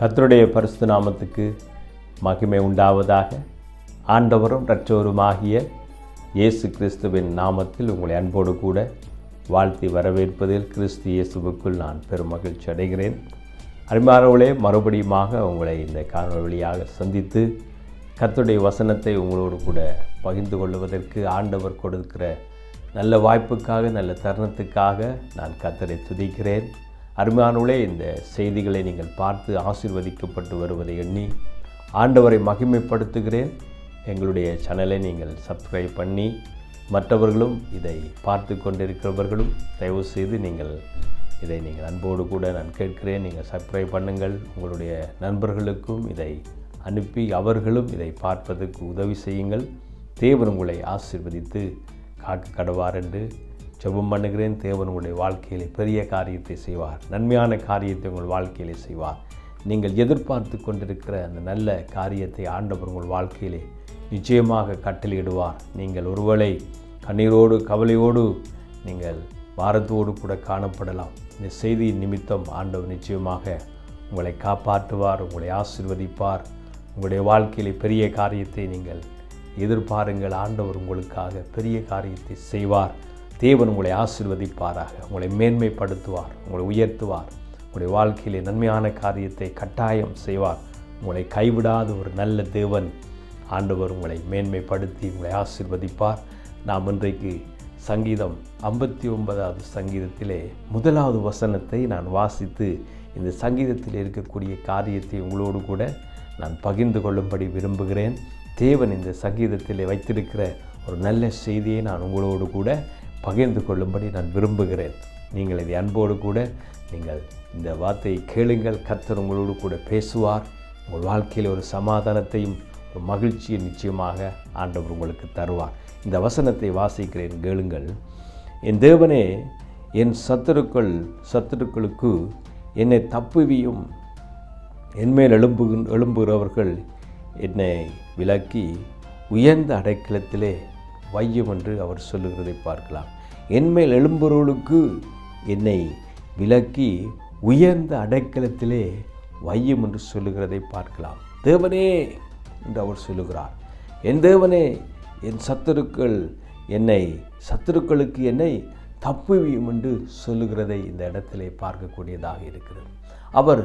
கர்த்தருடைய பரிசு நாமத்துக்கு மகிமை உண்டாவதாக. ஆண்டவரும் இரட்சவருமாகிய இயேசு கிறிஸ்துவின் நாமத்தில் உங்களை அன்போடு கூட வாழ்த்தி வரவேற்பதில் கிறிஸ்து இயேசுவுக்குள் நான் பெரும் மகிழ்ச்சி அடைகிறேன். அருமையானவர்களே மறுபடியுமாக உங்களை இந்த காணொலி வழியாக சந்தித்து கர்த்தருடைய வசனத்தை உங்களோடு கூட பகிர்ந்து கொள்வதற்கு ஆண்டவர் கொடுக்கிற நல்ல வாய்ப்புக்காக நல்ல தருணத்துக்காக நான் கத்தரை துதிக்கிறேன். அருமையானவளே இந்த செய்திகளை நீங்கள் பார்த்து ஆசிர்வதிக்கப்பட்டு வருவதை எண்ணி ஆண்டவரை மகிமைப்படுத்துகிறேன். எங்களுடைய சேனலை நீங்கள் சப்ஸ்கிரைப் பண்ணி மற்றவர்களும் இதை பார்த்து கொண்டிருக்கிறவர்களும் தயவு செய்து நீங்கள் இதை நீங்கள் அன்போடு கூட நான் கேட்கிறேன். நீங்கள் சப்ஸ்கிரைப் பண்ணுங்கள். உங்களுடைய நண்பர்களுக்கும் இதை அனுப்பி அவர்களும் இதை பார்ப்பதற்கு உதவி செய்யுங்கள். தேவன் உங்களை ஆசீர்வதித்து காக்க கடவார் என்று ஜெபம் பண்ணுகிறேன். தேவன் உங்களுடைய வாழ்க்கையிலே பெரிய காரியத்தை செய்வார். நன்மையான காரியத்தை உங்கள் வாழ்க்கையிலே செய்வார். நீங்கள் எதிர்பார்த்து கொண்டிருக்கிற அந்த நல்ல காரியத்தை ஆண்டவர் உங்கள் வாழ்க்கையிலே நிச்சயமாக கட்டளையிடுவார். நீங்கள் ஒருவேளை கண்ணீரோடு கவலையோடு நீங்கள் பாரத்தோடு கூட காணப்படலாம். இந்த செய்தி நிமித்தம் ஆண்டவர் நிச்சயமாக உங்களை காப்பாற்றுவார் உங்களை ஆசிர்வதிப்பார். உங்களுடைய வாழ்க்கையிலே பெரிய காரியத்தை நீங்கள் எதிர்பாருங்கள். ஆண்டவர் உங்களுக்காக பெரிய காரியத்தை செய்வார். தேவன் உங்களை ஆசிர்வதிப்பாராக உங்களை மேன்மைப்படுத்துவார் உங்களை உயர்த்துவார் உங்களுடைய வாழ்க்கையிலே நன்மையான காரியத்தை கட்டாயம் செய்வார். உங்களை கைவிடாத ஒரு நல்ல தேவன் ஆண்டவர் உங்களை மேன்மைப்படுத்தி உங்களை ஆசிர்வதிப்பார். நாம் இன்றைக்கு சங்கீதம் ஐம்பத்தி ஒன்பதாவது சங்கீதத்திலே முதலாவது வசனத்தை நான் வாசித்து இந்த சங்கீதத்தில் இருக்கக்கூடிய காரியத்தை உங்களோடு கூட நான் பகிர்ந்து கொள்ளும்படி விரும்புகிறேன். தேவன் இந்த சங்கீதத்தில் வைத்திருக்கிற ஒரு நல்ல செய்தியை நான் உங்களோடு கூட பகிர்ந்து கொள்ளும்படி நான் விரும்புகிறேன். நீங்கள் இதை அன்போடு கூட நீங்கள் இந்த வார்த்தையை கேளுங்கள். கத்தர் உங்களோடு கூட பேசுவார். உங்கள் வாழ்க்கையில் ஒரு சமாதானத்தையும் ஒரு மகிழ்ச்சியை நிச்சயமாக ஆண்டவர் உங்களுக்கு தருவார். இந்த வசனத்தை வாசிக்கிறேன் கேளுங்கள். என் தேவனே என் சத்துருக்கள் சத்துருக்களுக்கு என்னை தப்புவியும் என்மேல் எழும்பு எழும்புகிறவர்கள் என்னை விலக்கி உயர்ந்த அடைக்கலத்திலே வையம் என்று அவர் சொல்லுகிறதை பார்க்கலாம். என்மேல் எழும்பொருளுக்கு என்னை விலக்கி உயர்ந்த அடைக்கலத்திலே வையம் என்று சொல்லுகிறதை பார்க்கலாம். தேவனே என்று அவர் சொல்லுகிறார். என் தேவனே என் சத்துருக்கள் என்னை சத்துருக்களுக்கு என்னை தப்புவியும் என்று சொல்லுகிறதை இந்த இடத்திலே பார்க்கக்கூடியதாக இருக்கிறது. அவர்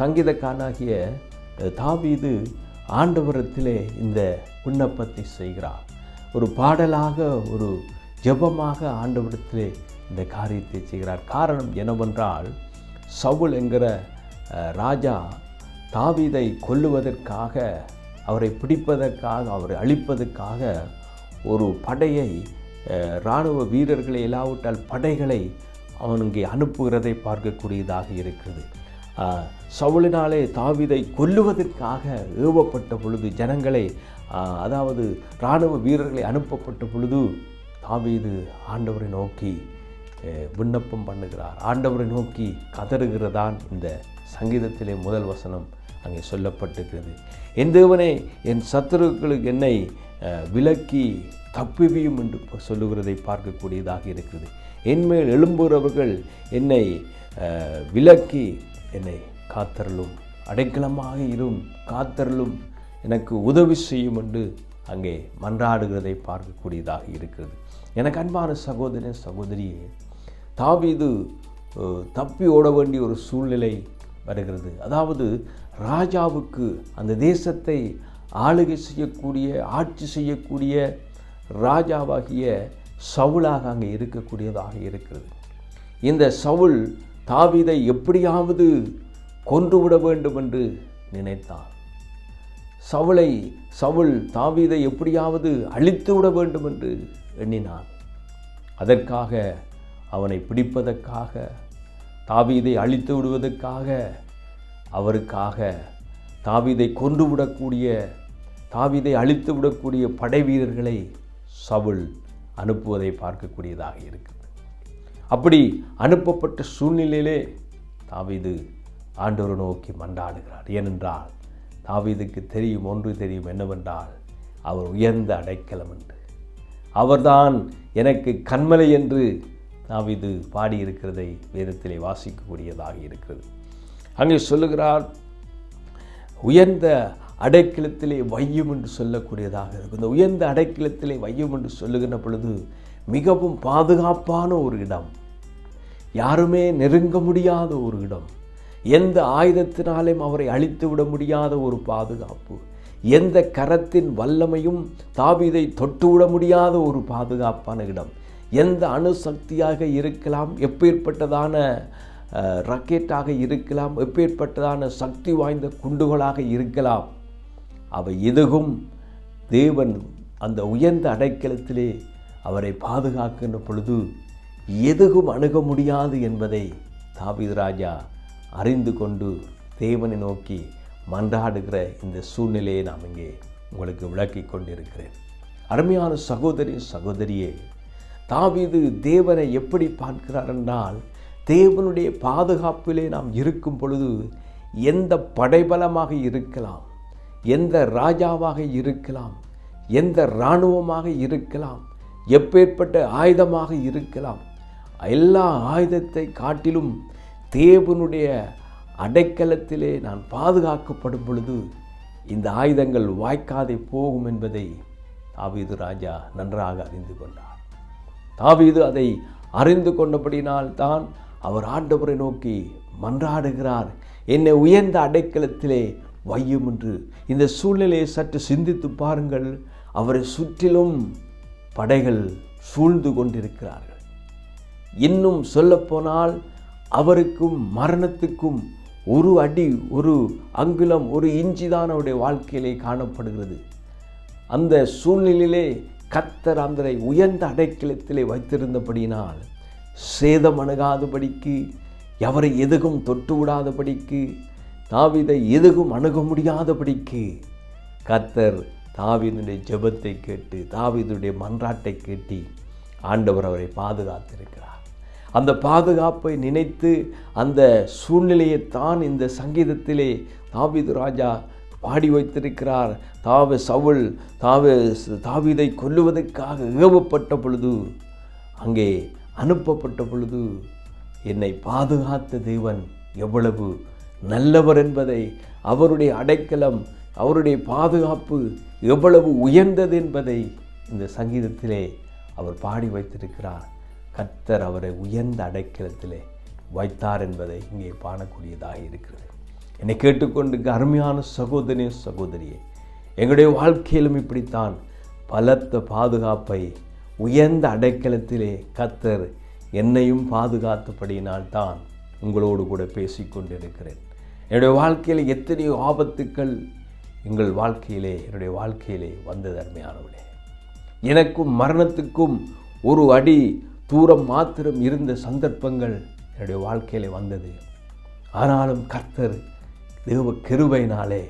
சங்கீதக்காரனாகிய தாவீது ஆண்டவரத்திலே இந்த விண்ணப்பத்தை செய்கிறார். ஒரு பாடலாக ஒரு ஜெபமாக ஆண்டவிடத்திலே இந்த காரியத்தை செய்கிறார். காரணம் என்னவென்றால் சவுல் என்கிற ராஜா தாவீதை கொல்லுவதற்காக அவரை பிடிப்பதற்காக அவரை அழிப்பதற்காக ஒரு படையை இராணுவ வீரர்களை இல்லாவிட்டால் படைகளை அவன் இங்கே அனுப்புகிறதை பார்க்கக்கூடியதாக இருக்கிறது. சவுளினாலே தாவிதை கொல்லுவதற்காக ஏவப்பட்ட பொழுது ஜனங்களை அதாவது இராணுவ வீரர்களை அனுப்பப்பட்ட பொழுது தாவீது ஆண்டவரை நோக்கி விண்ணப்பம் பண்ணுகிறார். ஆண்டவரை நோக்கி கதறுகிறதான் இந்த சங்கீதத்திலே முதல் வசனம் அங்கே சொல்லப்பட்டிருக்கிறது. என் தேவனே என் சத்துருக்களுக்கு என்னை விலக்கி தப்பிவியும் என்று சொல்லுகிறதை பார்க்கக்கூடியதாக இருக்கிறது. என்மேல் எழும்புகிறவர்கள் என்னை விலக்கி என்னை காத்தரலும் அடைக்கலமாக இரும் காத்தரலும் எனக்கு உதவி செய்யும் என்று அங்கே மன்றாடுகிறதை பார்க்கக்கூடியதாக இருக்கிறது. எனக்கு அன்பான சகோதரன் சகோதரியே தாவீது தப்பி ஓட வேண்டிய ஒரு சூழ்நிலை வருகிறது. அதாவது ராஜாவுக்கு அந்த தேசத்தை ஆளுகை செய்யக்கூடிய ஆட்சி செய்யக்கூடிய ராஜாவாகிய சவுலாக அங்கே இருக்கக்கூடியதாக இருக்கிறது. இந்த சவுல் தாவீதை எப்படியாவது கொன்றுவிட வேண்டும் என்று நினைத்தான் சவுளை சவுல் தாவீதை எப்படியாவது அழித்து விட வேண்டும் என்று எண்ணினான் அதற்காக அவனை பிடிப்பதற்காக தாவீதை அழித்து விடுவதற்காக அவருக்காக தாவீதை கொன்று விடக்கூடிய தாவீதை அழித்து விடக்கூடிய படை வீரர்களை சவுல் அனுப்புவதை பார்க்கக்கூடியதாக இருக்கிறது அப்படி அனுப்பப்பட்ட சூழ்நிலையிலே தாவிது ஆண்டவரை நோக்கி மண்டாடுகிறார். ஏனென்றால் தாவிதுக்கு தெரியும் ஒன்று தெரியும் என்னவென்றால் அவர் உயர்ந்த அடைக்கலம் என்று. அவர்தான் எனக்கு கண்மலை என்று தாவிது பாடியிருக்கிறதை வேதத்திலே வாசிக்கக்கூடியதாக இருக்கிறது. அங்கே சொல்லுகிறார் உயர்ந்த அடைக்கலத்திலே வையும் என்று சொல்லக்கூடியதாக இருக்கும். இந்த உயர்ந்த அடைக்கலத்திலே வையும் என்று சொல்லுகின்ற பொழுது மிகவும் பாதுகாப்பான ஒரு இடம். யாருமே நெருங்க முடியாத ஒரு இடம். எந்த ஆயுதத்தினாலும் அவரை அழித்து விட முடியாத ஒரு பாதுகாப்பு. எந்த கரத்தின் வல்லமையும் தாவிதை தொட்டுவிட முடியாத ஒரு பாதுகாப்பான இடம். எந்த அணுசக்தியாக இருக்கலாம் எப்பேற்பட்டதான ராக்கெட்டாக இருக்கலாம் எப்பேற்பட்டதான சக்தி வாய்ந்த குண்டுகளாக இருக்கலாம். அவை எதுவும் தேவன் அந்த உயர்ந்த அடைக்கலத்திலே அவரை பாதுகாக்கின்ற பொழுது எதுவும் அணுக முடியாது என்பதை தாவீது ராஜா அறிந்து கொண்டு தேவனை நோக்கி மன்றாடுகிற இந்த சூழ்நிலையை நாம் இங்கே உங்களுக்கு விளக்கி கொண்டிருக்கிறேன். அருமையான சகோதரி சகோதரியே தாவீது தேவனை எப்படி பார்க்கிறார் என்றால் தேவனுடைய பாதுகாப்பிலே நாம் இருக்கும் பொழுது எந்த படைபலமாக இருக்கலாம் எந்த ராஜாவாக இருக்கலாம் எந்த இராணுவமாக இருக்கலாம் எப்பேற்பட்ட ஆயுதமாக இருக்கலாம் எல்லா ஆயுதத்தை காட்டிலும் தேவனுடைய அடைக்கலத்திலே நான் பாதுகாக்கப்படும் பொழுது இந்த ஆயுதங்கள் வாய்க்காதே போகும் என்பதை தாவீது ராஜா நன்றாக அறிந்து கொண்டார். தாவீது அதை அறிந்து கொண்டபடினால் தான் அவர் ஆண்டவரை நோக்கி மன்றாடுகிறார். என்னை உயர்ந்த அடைக்கலத்திலே வையும் என்று இந்த சூழ்நிலையை சற்று சிந்தித்து பாருங்கள். அவரை சுற்றிலும் படைகள் சூழ்ந்து கொண்டிருக்கிறார்கள். இன்னும் சொல்லப்போனால் அவருக்கும் மரணத்துக்கும் ஒரு அடி ஒரு அங்குலம் ஒரு இஞ்சி தான் அவருடைய வாழ்க்கையிலே காணப்படுகிறது. அந்த சூழ்நிலையிலே கத்தர் அந்தரை உயர்ந்த அடைக்கலத்திலே வைத்திருந்தபடியினால் சேதம் அணுகாதபடிக்கு எவரை எதுகும் தொட்டு விடாதபடிக்கு தாவிதை எதுகும் அணுக முடியாதபடிக்கு கத்தர் தாவிதனுடைய ஜெபத்தை கேட்டு தாவிதனுடைய மன்றாட்டை கேட்டி ஆண்டவர் அவரை பாதுகாத்திருக்கிறார். அந்த பாதுகாப்பை நினைத்து அந்த சூழ்நிலையை தான் இந்த சங்கீதத்திலே தாவிது ராஜா பாடி வைத்திருக்கிறார். தாவ சவுல் தாவ தாவிதை கொல்லுவதற்காக ஏவப்பட்ட பொழுது அங்கே அனுப்பப்பட்ட பொழுது என்னை பாதுகாத்த தேவன் எவ்வளவு நல்லவர் என்பதை அவருடைய அடைக்கலம் அவருடைய பாதுகாப்பு எவ்வளவு உயர்ந்தது என்பதை இந்த சங்கீதத்திலே அவர் பாடி வைத்திருக்கிறார். கர்த்தர் அவரை உயர்ந்த அடைக்கலத்திலே வைத்தார் என்பதை இங்கே காணக்கூடியதாக இருக்கிறது. என்னை கேட்டுக்கொண்டு அருமையான சகோதரி சகோதரியே எங்களுடைய வாழ்க்கையிலும் இப்படித்தான் பலத்த பாதுகாப்பை உயர்ந்த அடைக்கலத்திலே கத்தர் என்னையும் பாதுகாத்தபடியினால் தான் உங்களோடு கூட பேசிக்கொண்டிருக்கிறேன். என்னுடைய வாழ்க்கையில் எத்தனையோ ஆபத்துக்கள் எங்கள் வாழ்க்கையிலே என்னுடைய வாழ்க்கையிலே வந்தது அருமையானவளே எனக்கும் மரணத்துக்கும் ஒரு அடி தூரம் மாத்திரம் இருந்த சந்தர்ப்பங்கள் என்னுடைய வாழ்க்கையில் வந்தது. ஆனாலும் கர்த்தர் தேவ கிருபையினாலே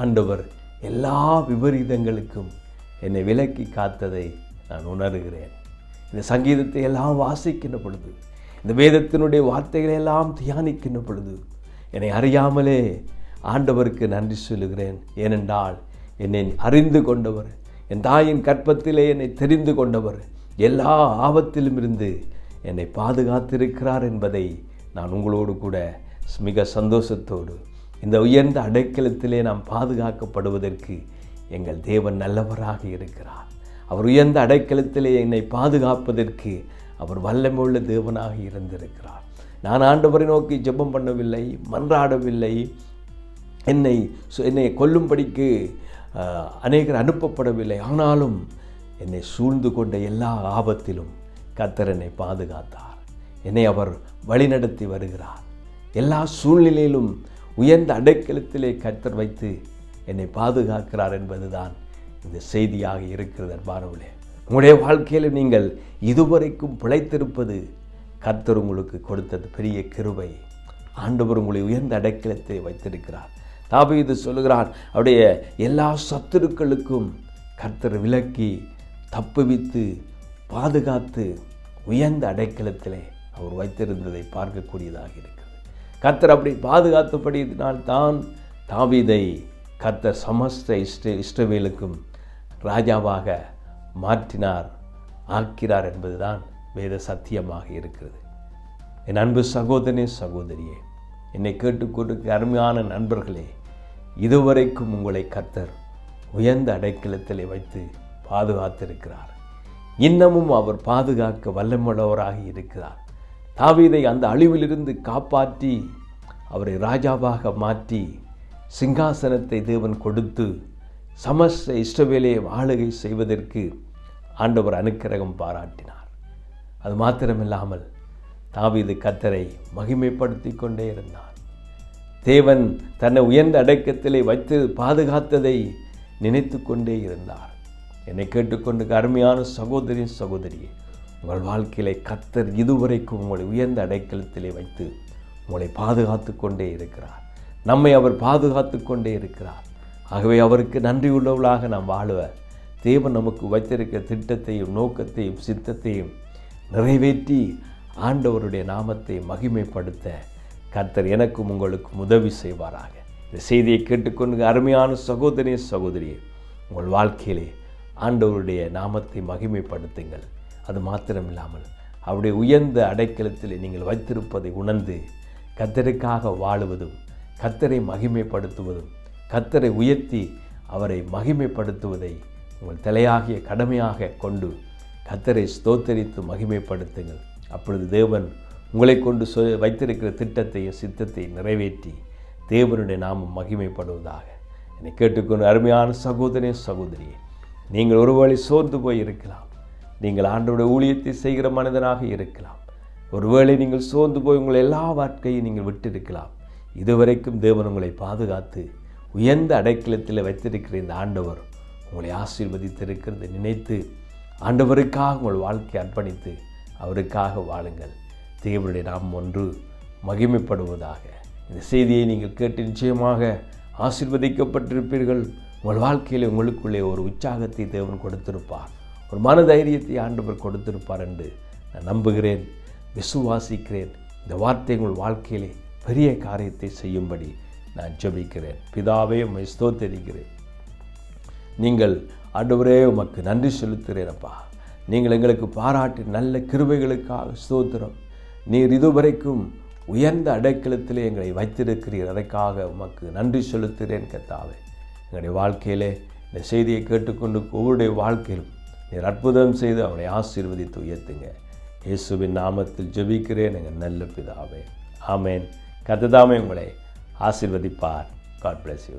ஆண்டவர் எல்லா விபரீதங்களுக்கும் என்னை விலக்கி காத்ததை நான் உணர்கிறேன். இந்த சங்கீதத்தை எல்லாம் வாசிக்கின்ற பொழுது இந்த வேதத்தினுடைய வார்த்தைகளை எல்லாம் தியானிக்கின்ற பொழுது என்னை அறியாமலே ஆண்டவருக்கு நன்றி சொல்லுகிறேன். ஏனென்றால் என்னை அறிந்து கொண்டவர் என் தாயின் கற்பத்திலே என்னை தெரிந்து கொண்டவர் எல்லா ஆபத்திலும் இருந்து என்னை பாதுகாத்திருக்கிறார் என்பதை நான் உங்களோடு கூட மிக சந்தோஷத்தோடு இந்த உயர்ந்த அடைக்கலத்திலே நாம் பாதுகாக்கப்படுவதற்கு எங்கள் தேவன் நல்லவராக இருக்கிறார். அவர் உயர்ந்த அடைக்கலத்திலே என்னை பாதுகாப்பதற்கு அவர் வல்லமுள்ள தேவனாக இருந்திருக்கிறார். நான் ஆண்டவரை நோக்கி ஜெபம் பண்ணவில்லை மன்றாடவில்லை. என்னை சு- என்னை கொல்லும்படிக்கு அநேகர் அனுப்பப்படவில்லை. ஆனாலும் என்னை சூழ்ந்து கொண்ட எல்லா ஆபத்திலும் கத்தர் என்னை பாதுகாத்தார். என்னை அவர் வழிநடத்தி வருகிறார். எல்லா சூழ்நிலையிலும் உயர்ந்த அடைக்கலத்திலே கர்த்தர் வைத்து என்னை பாதுகாக்கிறார் என்பதுதான் இந்த செய்தியாக இருக்கிறது அன்பானவர்களே. உங்களுடைய வாழ்க்கையில் நீங்கள் இதுவரைக்கும் பிழைத்திருப்பது கர்த்தர் உங்களுக்கு கொடுத்தது பெரிய கிருபை. ஆண்டவர் உங்களை உயர்ந்த அடைக்கலத்தை வைத்திருக்கிறார். தாபு இது சொல்லுகிறார் அவருடைய எல்லா சத்துருக்களுக்கும் கர்த்தர் விலக்கி தப்புவித்து பாதுகாத்து உயர்ந்த அடைக்கலத்திலே அவர் வைத்திருந்ததை பார்க்கக்கூடியதாக இருக்கிறது. கத்தர் அப்படி பாதுகாத்தபடியினால் தான் தாவிதை கத்தர் சமஸ்த இஷ்ட இஷ்டவேலுக்கும் ராஜாவாக மாற்றினார் ஆக்கிறார் என்பதுதான் வேத சத்தியமாக இருக்கிறது. என் அன்பு சகோதரனே சகோதரியே என்னை கேட்டுக்கொண்டு அருமையான நண்பர்களே இதுவரைக்கும் உங்களை கத்தர் உயர்ந்த அடைக்கலத்திலே வைத்து பாதுகாத்திருக்கிறார். இன்னமும் அவர் பாதுகாக்க வல்லமுள்ளவராக இருக்கிறார். தாவீதை அந்த அழிவிலிருந்து காப்பாற்றி அவரை ராஜாவாக மாற்றி சிங்காசனத்தை தேவன் கொடுத்து சமஸ்த இஷ்டவேலே ஆளுகை செய்வதற்கு ஆண்டவர் அனுக்கிரகம் பாராட்டினார். அது மாத்திரமில்லாமல் தாவீது கத்தரை மகிமைப்படுத்தி கொண்டே இருந்தார். தேவன் தன்னை உயர்ந்த அடக்கத்திலே வைத்து பாதுகாத்ததை நினைத்து கொண்டே இருந்தார். என்னை கேட்டுக்கொண்டு அருமையான சகோதரி சகோதரியே உங்கள் வாழ்க்கையிலே கத்தர் இதுவரைக்கும் உங்களை உயர்ந்த அடைக்கலத்திலே வைத்து உங்களை பாதுகாத்து கொண்டே இருக்கிறார். நம்மை அவர் பாதுகாத்து கொண்டே இருக்கிறார். ஆகவே அவருக்கு நன்றியுள்ளவளாக நாம் வாழுவ. தேவன் நமக்கு வைத்திருக்க திட்டத்தையும் நோக்கத்தையும் சித்தத்தையும் நிறைவேற்றி ஆண்டவருடைய நாமத்தை மகிமைப்படுத்த கர்த்தர் எனக்கும் உங்களுக்கும் உதவி செய்வாராக. இந்த செய்தியை கேட்டுக்கொண்டு அருமையான சகோதரி சகோதரியே உங்கள் வாழ்க்கையிலே ஆண்டவருடைய நாமத்தை மகிமைப்படுத்துங்கள். அது மாத்திரமில்லாமல் அவருடைய உயர்ந்த அடைக்கலத்தில் நீங்கள் வைத்திருப்பதை உணர்ந்து கத்தருக்காக வாழுவதும் கத்தரை மகிமைப்படுத்துவதும் கத்தரை உயர்த்தி அவரை மகிமைப்படுத்துவதை உங்கள் தலையாகிய கடமையாக கொண்டு கத்தரை ஸ்தோத்தரித்து மகிமைப்படுத்துங்கள். அப்பொழுது தேவன் உங்களை கொண்டு சொ வைத்திருக்கிற திட்டத்தையும் சித்தத்தையும் நிறைவேற்றி தேவனுடைய நாமம் மகிமைப்படுவதாக. என்னை கேட்டுக்கொண்டு அருமையான சகோதரன் சகோதரியே நீங்கள் ஒருவேளை சோர்ந்து போய் இருக்கலாம் நீங்கள் ஆண்டோடைய ஊழியத்தை செய்கிற மனிதனாக இருக்கலாம். ஒருவேளை நீங்கள் சோர்ந்து போய் உங்கள் எல்லா வாழ்க்கையும் நீங்கள் விட்டிருக்கலாம். இதுவரைக்கும் தேவன் உங்களை பாதுகாத்து உயர்ந்த அடைக்கலத்தில் வைத்திருக்கிற இந்த ஆண்டவர் உங்களை ஆசீர்வதித்திருக்கிறது. நினைத்து ஆண்டவருக்காக உங்கள் வாழ்க்கையை அர்ப்பணித்து அவருக்காக வாழுங்கள். தேவனுடைய நாம் ஒன்று மகிமைப்படுவதாக. இந்த செய்தியை நீங்கள் கேட்டு நிச்சயமாக ஆசிர்வதிக்கப்பட்டிருப்பீர்கள். உங்கள் வாழ்க்கையில் உங்களுக்குள்ளே ஒரு உற்சாகத்தை தேவன் கொடுத்திருப்பார். ஒரு மன தைரியத்தை ஆண்டவர் கொடுத்திருப்பார் என்று நான் நம்புகிறேன் விசுவாசிக்கிறேன். இந்த வார்த்தை உங்கள் வாழ்க்கையிலே பெரிய காரியத்தை செய்யும்படி நான் ஜெபிக்கிறேன். பிதாவே உம்மை ஸ்தோத்தரிக்கிறேன். நீங்கள் ஆண்டவரே உமக்கு நன்றி செலுத்துகிறேனப்பா நீங்கள் எங்களுக்கு பாராட்டி நல்ல கிருபைகளுக்காக ஸ்தோத்திரம். நீர் இதுவரைக்கும் உயர்ந்த அடைக்கலத்திலே எங்களை வைத்திருக்கிறீர். அதற்காக உமக்கு நன்றி செலுத்துகிறேன் கத்தாவே எங்களுடைய வாழ்க்கையிலே இந்த செய்தியை கேட்டுக்கொண்டு ஒவ்வொருடைய வாழ்க்கையிலும் நீர் அற்புதம் செய்து அவனை ஆசீர்வதித்து உயர்த்துங்க. இயேசுவின் நாமத்தில் ஜெபிக்கிறேன் எங்கள் நல்ல பிதாவே. ஆமேன். கத்ததாமே உங்களை ஆசீர்வதிப்பார். God bless you